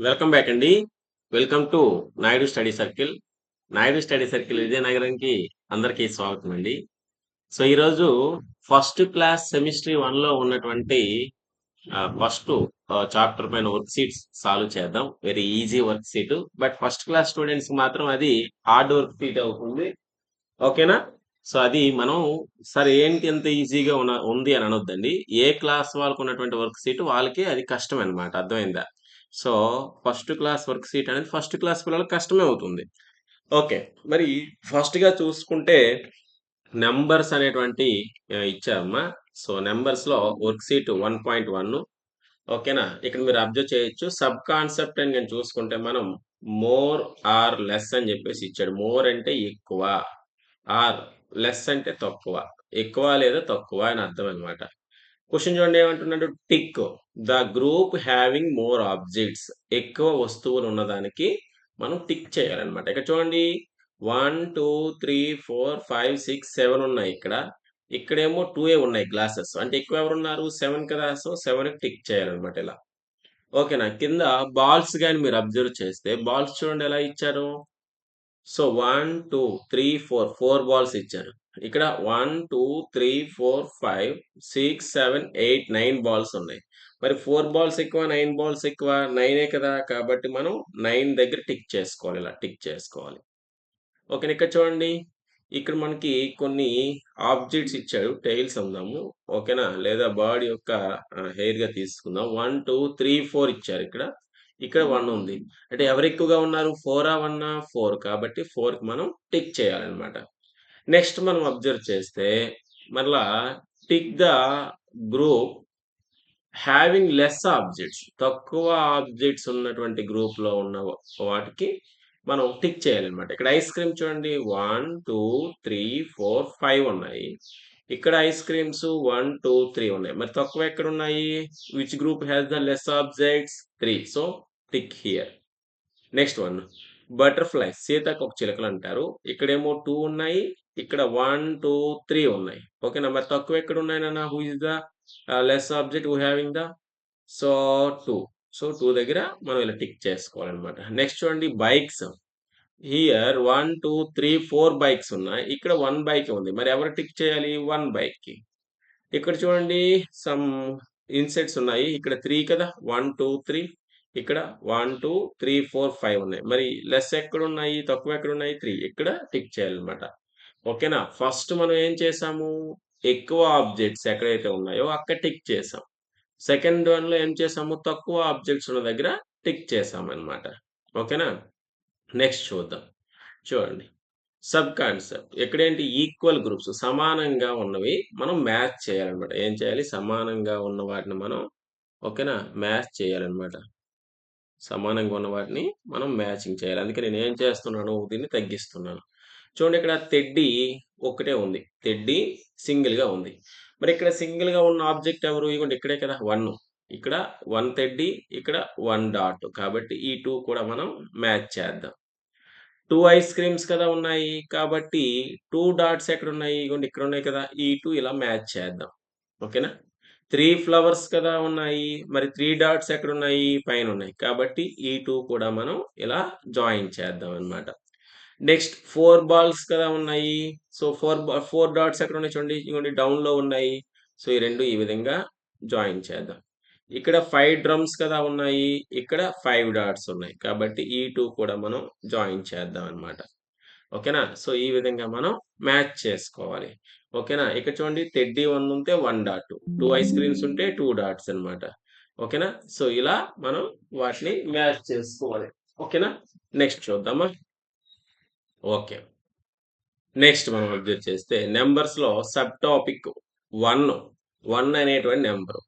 Welcome back అండి. Welcome to Naidu study circle. Naidu study circle విజయనగరంకి అందరికీ స్వాగతం అండి. సో, ఈరోజు ఫస్ట్ క్లాస్ సెమిస్ట్రీ వన్లో ఉన్నటువంటి ఫస్ట్ చాప్టర్ పైన వర్క్ షీట్స్ సాల్వ్ చేద్దాం. Very easy worksheet. But first class students మాత్రం అది హార్డ్ వర్క్ షీట్ అవుతుంది. ఓకేనా? సో, అది మనం సరే ఏంటి ఎంత ఈజీగా ఉన్న ఉంది అని అనొద్దండి. ఏ క్లాస్ వాళ్ళకు ఉన్నటువంటి వర్క్ షీట్ వాళ్ళకి అది కష్టం అనమాట అర్థమైందా? So, first class worksheet అనేది ఫస్ట్ క్లాస్ పిల్లలకు కష్టమే అవుతుంది. ఓకే. మరి ఫస్ట్‌గా చూసుకుంటే నెంబర్స్ అనేటువంటి ఇచ్చారమ్మా. సో, నెంబర్స్లో వర్క్ షీట్ 1.1 ఓకేనా? ఇక్కడ మీరు అబ్జర్వ్ చేయొచ్చు. సబ్ కాన్సెప్ట్ అని నేను చూసుకుంటే మనం మోర్ ఆర్ లెస్ అని చెప్పేసి ఇచ్చాడు. మోర్ అంటే ఎక్కువ. ఆర్ లెస్ అంటే తక్కువ. ఎక్కువ లేదా తక్కువ అని అర్థం అన్నమాట. క్వశ్చన్ చూడండి ఏమంటున్నాడు? Tick the group having more objects ఎక్కువ వస్తువులు ఉన్నదానికి మనం టిక్ చేయాలన్నమాట. ఇక్కడ చూడండి 1, 2, 3, 4, 5, 6, 7 ఉన్నాయి ఇక్కడ. ఇక్కడేమో 2 ఉన్నాయి గ్లాసెస్. అంటే ఎక్కువ ఎవరున్నారు? 7 కదా! సో, 7కి టిక్ చేయాలన్నమాట ఇలా. ఓకేనా? కింద బాల్స్ కానీ మీరు అబ్జర్వ్ చేస్తే బాల్స్ చూడండి ఎలా ఇచ్చారు? సో, 1, 2, 3, 4, 4 బాల్స్ ఇచ్చారు. ఇక్కడ 1, 2, 3, 4, 5, 6, 7, 8, 9 బాల్స్ ఉన్నాయి. మరి ఫోర్ బాల్స్ ఎక్కువ, నైన్ బాల్స్ ఎక్కువ. నైనే కదా! కాబట్టి మనం నైన్ దగ్గర టిక్ చేసుకోవాలి. ఇలా టిక్ చేసుకోవాలి. ఓకేనా? ఇక్కడ చూడండి. ఇక్కడ మనకి కొన్ని ఆబ్జెక్ట్స్ ఇచ్చాడు. టైల్స్ అందాము. ఓకేనా? లేదా బాడీ యొక్క హెయిర్‌గా తీసుకుందాం. 1, 2, 3, 4 ఇచ్చారు ఇక్కడ. ఇక్కడ వన్ ఉంది. అంటే ఎవరు ఎక్కువగా ఉన్నారు? 4ఆ? 1ఆ? 4 కాబట్టి ఫోర్కి మనం టిక్ చేయాలన్నమాట. నెక్స్ట్ మనం అబ్జర్వ్ చేస్తే మరలా tick the group having less objects తక్కువ ఆబ్జెక్ట్స్ ఉన్నటువంటి గ్రూప్‌లో ఉన్న వాటికి మనం టిక్ చేయాలన్నమాట. ఇక్కడ ఐస్ క్రీమ్ చూడండి 1, 2, 3, 4, 5 ఉన్నాయి. ఇక్కడ ఐస్ క్రీమ్స్ 1, 2, 3 ఉన్నాయి. మరి తక్కువ ఎక్కడ ఉన్నాయి which group has the less objects? Three so, tick here. Next one butterfly సీతాకోక చిలుకలు అంటారు. ఇక్కడేమో టూ ఉన్నాయి. ఇక్కడ 1, 2, 3 ఉన్నాయి. ఓకేనా? మరి తక్కువ ఎక్కడ ఉన్నాయి నాన్న? Who is the less object who having the so, two so, two దగ్గర మనం ఇలా టిక్ చేసుకోవాలన్నమాట. నెక్స్ట్ చూడండి బైక్స్. హియర్ 1, 2, 3, 4 బైక్స్ ఉన్నాయి. ఇక్కడ వన్ బైక్ ఉంది. మరి ఎవరు టిక్ చేయాలి? వన్ బైక్‌కి. ఇక్కడ చూడండి సమ్ ఇన్సెట్స్ ఉన్నాయి. ఇక్కడ త్రీ కదా! 1, 2, 3 ఇక్కడ 1, 2, 3, 4, 5 ఉన్నాయి. మరి లెస్ ఎక్కడ ఉన్నాయి తక్కువ ఎక్కడ ఉన్నాయి త్రీ ఇక్కడ టిక్ చేయాలన్నమాట. ఓకేనా? ఫస్ట్ మనం ఏం చేసాము? ఎక్కువ ఆబ్జెక్ట్స్ ఎక్కడైతే ఉన్నాయో అక్కడ టిక్ చేసాం. సెకండ్ వన్‌లో ఏం చేసాము? తక్కువ ఆబ్జెక్ట్స్ ఉన్న దగ్గర టిక్ చేసామన్నమాట. ఓకేనా? నెక్స్ట్ చూద్దాం. చూడండి. సబ్ కాన్సెప్ట్ ఇక్కడేంటి ఈక్వల్ గ్రూప్స్ సమానంగా ఉన్నవి మనం మ్యాచ్ చేయాలన్నమాట. ఏం చేయాలి? సమానంగా ఉన్న వాటిని మనం ఓకేనా? మ్యాచ్ చేయాలన్నమాట. సమానంగా ఉన్న వాటిని మనం మ్యాచింగ్ చేయాలి. అందుకే నేను ఏం చేస్తున్నాను? దీన్ని తగ్గిస్తున్నాను. చూడండి ఇక్కడ తెడ్డి ఒక్కటే ఉంది. తెడ్డి సింగిల్‌గా ఉంది. మరి ఇక్కడ సింగిల్‌గా ఉన్న ఆబ్జెక్ట్ ఎవరు? ఇవ్వండి ఇక్కడే కదా! వన్ ఇక్కడ వన్ తెడ్డి ఇక్కడ వన్ డాట్. కాబట్టి ఈ టూ కూడా మనం మ్యాచ్ చేద్దాం. టూ ఐస్ క్రీమ్స్ కదా ఉన్నాయి. కాబట్టి టూ డాట్స్ ఎక్కడున్నాయి? ఇగోండి ఇక్కడ ఉన్నాయి కదా! ఈ టూ ఇలా మ్యాచ్ చేద్దాం. ఓకేనా? త్రీ ఫ్లవర్స్ కదా ఉన్నాయి. మరి త్రీ డాట్స్ ఎక్కడున్నాయి? పైనున్నాయి. కాబట్టి ఈ టూ కూడా మనం ఇలా జాయిన్ చేద్దాం అనమాట నెక్స్ట్ ఫోర్ బాల్స్ కదా ఉన్నాయి. సో, 4 బా 4 డాట్స్ ఎక్కడున్నాయి చూడండి. డౌన్ డౌన్‌లో ఉన్నాయి. సో, ఈ రెండు ఈ విధంగా జాయిన్ చేద్దాం. ఇక్కడ ఫైవ్ డ్రమ్స్ కదా ఉన్నాయి. ఇక్కడ ఫైవ్ డాట్స్ ఉన్నాయి. కాబట్టి ఈ టూ కూడా మనం జాయిన్ చేద్దాం అన్నమాట. ఓకేనా? సో, ఈ విధంగా మనం మ్యాచ్ చేసుకోవాలి. ఓకేనా? ఇక్కడ చూడండి టెడ్డీ వన్ ఉంటే one dot. Two ice creams ఉంటే టూ డాట్స్ అన్నమాట. ఓకేనా? సో, ఇలా మనం వాటిని మ్యాచ్ చేసుకోవాలి. ఓకేనా? నెక్స్ట్ చూద్దామా? ఓకే. నెక్స్ట్ మనం అబ్జర్వ్ చేస్తే నెంబర్స్లో సబ్ టాపిక్ 1, 1 అనేటువంటి నంబరు.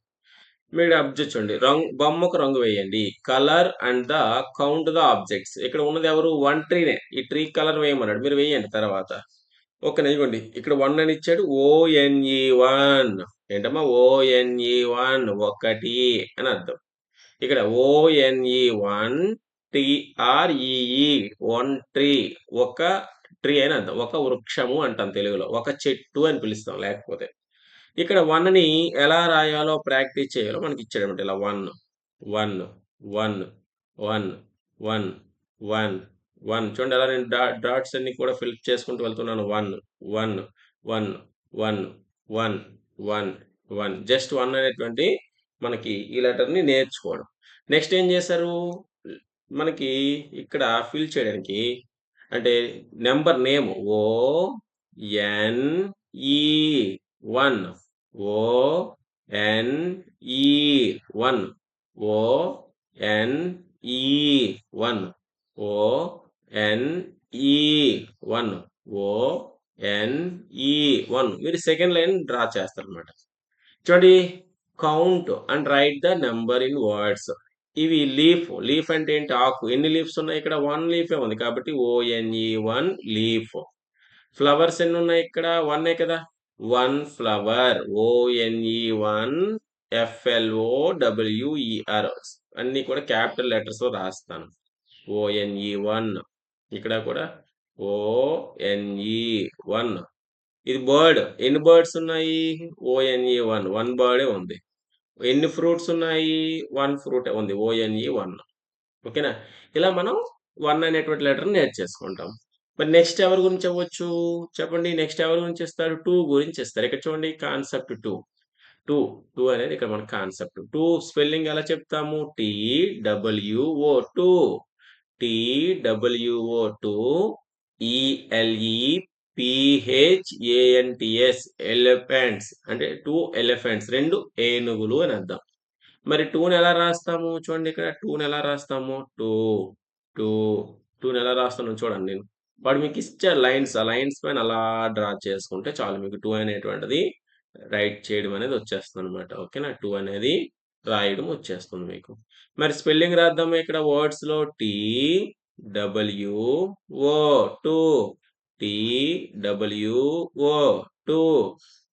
మీరు అబ్జర్వ్ చూడండి. రంగు బొమ్మకు రంగు వేయండి. Colour and the count the objects. ఇక్కడ ఉన్నది ఎవరు? 1 ట్రీనే. ఈ ట్రీ కలర్ వేయమన్నాడు. మీరు వేయండి తర్వాత. ఓకేనా? ఇదిగోండి ఇక్కడ 1 అని ఇచ్చాడు. ఓఎన్‌ఈ 1 ఏంటమ్మా? ఓఎన్‌ఈ 1 ఒకటి అని అర్థం. ఇక్కడ O N E 1 T R E E one tree ఒక ట్రీ అని అంటాం ఒక వృక్షము అంటాం తెలుగులో. ఒక చెట్టు అని పిలుస్తాం లేకపోతే. ఇక్కడ వన్ని ఎలా రాయాలో ప్రాక్టీస్ చేయాలో మనకి మనకిచ్చాడన్నమాట. ఇలా 1, 1, 1 వన్ వన్ వన్ వన్ చూడండి అలా నేను డా డాట్స్ అన్ని కూడా ఫిల్ చేసుకుంటూ వెళ్తున్నాను one one one one one one one just one అనేటువంటి మనకి ఈ లెటర్ని నేర్చుకోవడం నెక్స్ట్ ఏం చేశారు మనకి ఇక్కడ ఫిల్ చేయడానికి అంటే నెంబర్ నేమ్ ఓ ఎన్ ఈ వన్ ఓ ఎన్ ఈ వన్ ఓ ఎన్ ఈ వన్ ఓ ఎన్ ఈ వన్ ఓ ఎన్ ఈ వన్ మీరు సెకండ్ లైన్ డ్రా చేస్తారు అనమాట చూడండి count and write the number in words ఇవి లీఫ్. లీఫ్ అంటే ఏంటి? ఆకు. ఎన్ని లీఫ్స్ ఉన్నాయి ఇక్కడ? వన్ లీఫే ఉంది కాబట్టి ఓఎన్ఈ వన్ లీఫ్. ఫ్లవర్స్ ఎన్ని ఉన్నాయి ఇక్కడ? వన్నే కదా? One flower. O N E one F L O W E R అన్ని కూడా క్యాపిటల్ లెటర్స్ రాస్తాను. O N E one. ఇక్కడ కూడా ఓఎన్ఈ వన్. ఇది బర్డ్. ఎన్ని బర్డ్స్ ఉన్నాయి? O N E one. One birthday ఉంది. ఎన్ని ఫ్రూట్స్ ఉన్నాయి? వన్ ఫ్రూట్ ఉంది. O N E one. ఓకేనా? ఇలా మనం వన్ అనేటువంటి లెటర్ నేర్చేసుకుంటాం మరి నెక్స్ట్ ఎవరి గురించి అవ్వచ్చు? చెప్పండి. నెక్స్ట్ ఎవరి గురించి ఇస్తారు? టూ గురించి ఇస్తారు. ఇక్కడ చూడండి. Concept two. టూ. టూ అనేది ఇక్కడ మన కాన్సెప్ట్. టూ స్పెల్లింగ్ ఎలా చెప్తాము? T W O two. T W O two. E L E P H A N T S elephants అంటే టూ ఎలిఫెంట్స్ రెండు ఏనుగులు అని అర్థం. మరి టూని ఎలా రాస్తాము? చూడండి ఇక్కడ టూని ఎలా రాస్తాము? టూ టూ టూని ఎలా రాస్తాను చూడండి నేను. వాడు మీకు ఇచ్చే లైన్స్ ఆ లైన్స్ పైన అలా డ్రా చేసుకుంటే చాలు మీకు టూ అనేటువంటిది రైట్ చేయడం అనేది వచ్చేస్తుంది అనమాట ఓకేనా టూ అనేది రాయడం వచ్చేస్తుంది మీకు. మరి స్పెల్లింగ్ రాద్దాము ఇక్కడ వర్డ్స్లో T W O two T W O O two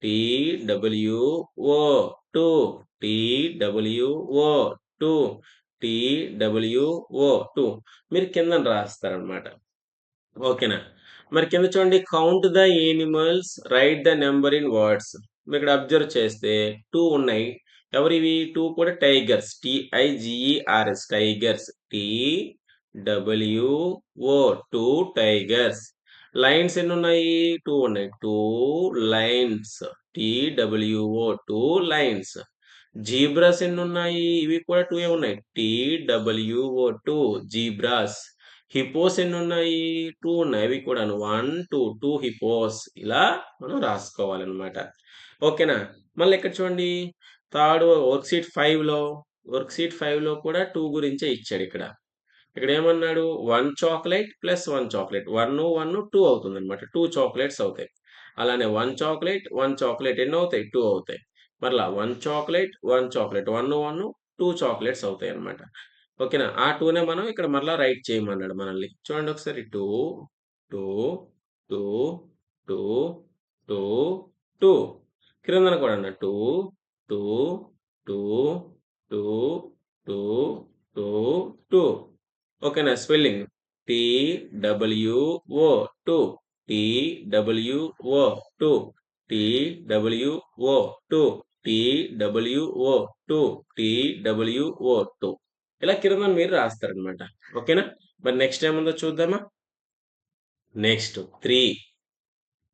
T W O O two T W O O two T W O O two మీరు కింద రాస్తారనమాట ఓకేనా? మరి కింద చూడండి count the animals write the number in words మీరు ఇక్కడ observe చేస్తే టూ ఉన్నాయి. ఎవరివి? టూ కూడా tigers T I G E R S tigers T W O two tigers lions ఎన్ని ఉన్నాయి టూ ఉన్నాయి. Two lions. T W O two lions. Zebras ఎన్ని ఉన్నాయి ఇవి కూడా టూ ఏ ఉన్నాయి. T W O two zebras. హిపోస్ ఎన్ని ఉన్నాయి టూ ఉన్నాయి. అవి కూడా వన్ టూ టూ హిపోస్. ఇలా మనం రాసుకోవాలన్నమాట. ఓకేనా? మళ్ళీ ఇక్కడ చూడండి? థర్డ్ వర్క్ షీట్ ఫైవ్లో వర్క్ షీట్ ఫైవ్లో కూడా టూ గురించే ఇచ్చాడు ఇక్కడ. ఇక్కడ ఏమన్నాడు one chocolate plus one chocolate one one two అవుతుంది అనమాట టూ చాక్లెట్స్ అవుతాయి. అలానే వన్ చాక్లెట్ వన్ చాక్లెట్ ఎన్ని అవుతాయి? టూ అవుతాయి. మరలా one chocolate one chocolate one one two chocolates అవుతాయి అనమాట ఓకేనా? ఆ టూనే మనం ఇక్కడ మరలా రైట్ చేయమన్నాడు మనల్ని. చూడండి ఒకసారి. Two two two two two two క్రిందన కూడా అన్న. Two two two two two two two ఓకేనా spelling. T W O two T W O two T W O two T W O two T W O two ఇలా కింద మీరు రాస్తారనమాట ఓకేనా? మరి next ఏముందో చూద్దామా? Next three.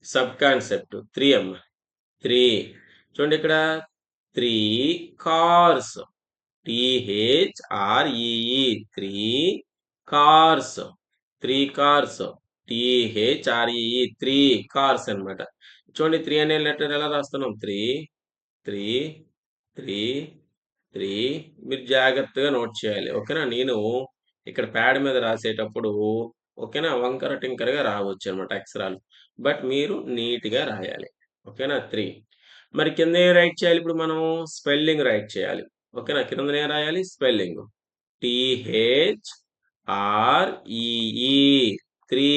Sub concept three అమ్మ. త్రీ. చూడండి ఇక్కడ. Three cars. T H R E E three cars. Three cars. T H R E three cars అనమాట చూడండి త్రీ అనే లెటర్ ఎలా రాస్తున్నాం? Three three three three. మీరు జాగ్రత్తగా నోట్ చేయాలి. ఓకేనా? నేను ఇక్కడ ప్యాడ్ మీద రాసేటప్పుడు ఓకేనా? వంకర టింకరగా రావచ్చు అనమాట అక్షరాలు. బట్ మీరు నీట్గా రాయాలి. ఓకేనా? త్రీ. మరి కింద ఏం రైట్ చేయాలి? ఇప్పుడు మనం స్పెల్లింగ్ రైట్ చేయాలి. ఓకేనా? కింద ఏం రాయాలి? Spelling. T H R E E three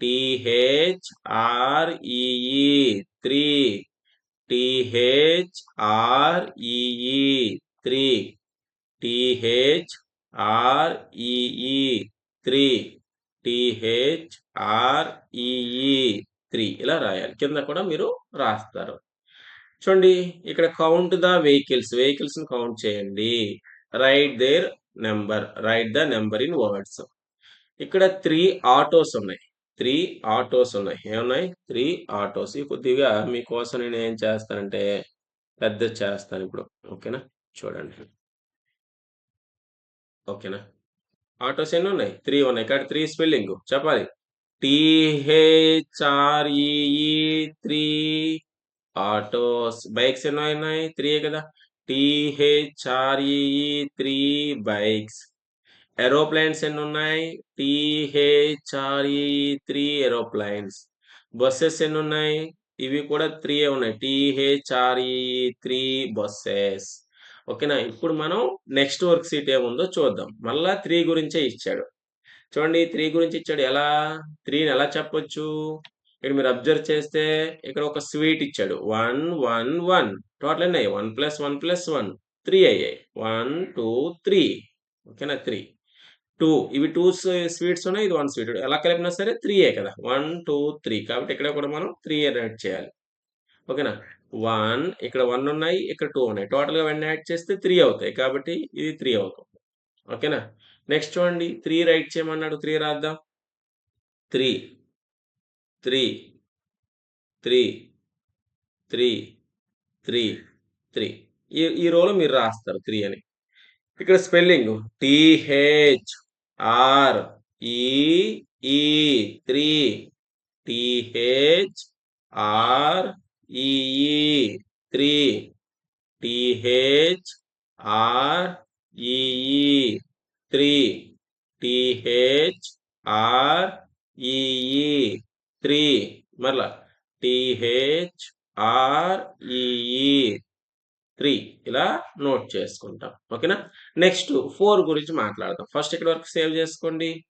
T H R E E three T H R E E three T H R E E three T H R E E three ఇలా రాయాలి. కింద కూడా మీరు రాస్తారు. చూడండి ఇక్కడ count the vehicles వెహికల్స్ని count చేయండి. Write their number write the number in words ఇక్కడ త్రీ ఆటోస్ ఉన్నాయి. త్రీ ఆటోస్ ఉన్నాయి. ఏమున్నాయి? త్రీ ఆటోస్ ఈ కొద్దిగా మీకోసం నేను ఏం చేస్తానంటే పెద్ద చేస్తాను ఇప్పుడు. ఓకేనా? చూడండి. ఓకేనా? ఆటోస్ ఎన్ని ఉన్నాయి? త్రీ ఉన్నాయి. ఇక్కడ త్రీ స్పెల్లింగ్ చెప్పాలి. టిహెచ్ఆర్ఈఈ త్రీ ఆటోస్ బైక్స్ ఎన్నో ఉన్నాయి? త్రీ కదా? టిహెచ్ఆర్ఈఈ త్రీ బైక్స్. ఏరోప్లేన్స్ ఎన్ని ఉన్నాయి టిహెచ్ఆర్ఈ త్రీ ఏరోప్లైన్స్. బస్సెస్ ఎన్ని ఉన్నాయి ఇవి కూడా త్రీ ఉన్నాయి. T H R E three buses. ఓకేనా? ఇప్పుడు మనం నెక్స్ట్ వర్క్ సీట్ ఏముందో చూద్దాం. మళ్ళా త్రీ గురించే ఇచ్చాడు. చూడండి త్రీ గురించి ఇచ్చాడు ఎలా? త్రీని ఎలా చెప్పొచ్చు? ఇక్కడ మీరు అబ్జర్వ్ చేస్తే ఇక్కడ ఒక స్వీట్ ఇచ్చాడు. One one one. టోటల్ ఎన్ని one plus one plus one? Three అయ్యాయి. One two three. ఓకేనా? త్రీ. టూ. ఇవి టూ స్వీట్స్ ఉన్నాయి ఇది వన్ స్వీట్. ఎలా కలిపినా సరే త్రీ కదా? One two three. కాబట్టి ఇక్కడ కూడా మనం త్రీ యాడ్ చేయాలి. ఓకేనా? వన్ ఇక్కడ వన్ ఉన్నాయి ఇక్కడ టూ ఉన్నాయి. టోటల్గా వన్ యాడ్ చేస్తే త్రీ అవుతాయి. కాబట్టి ఇది త్రీ అవుతుంది. ఓకేనా? నెక్స్ట్ చూడండి. త్రీ రైట్ చేయమన్నాడు. త్రీ రాద్దాం. Three. Three. Three. Three. Three three. ఈ ఈ రోలు మీరు రాస్తారు త్రీ అని. ఇక్కడ spelling T H R E three. T H R E three. T H R E three. T H R E three. మరలా T H R E three ఇలా note చేసుకుంటాం. ఓకేనా? నెక్స్ట్ ఫోర్ గురించి మాట్లాడదాం. ఫస్ట్ ఇక్కడ వరకు సేవ్ చేసుకోండి?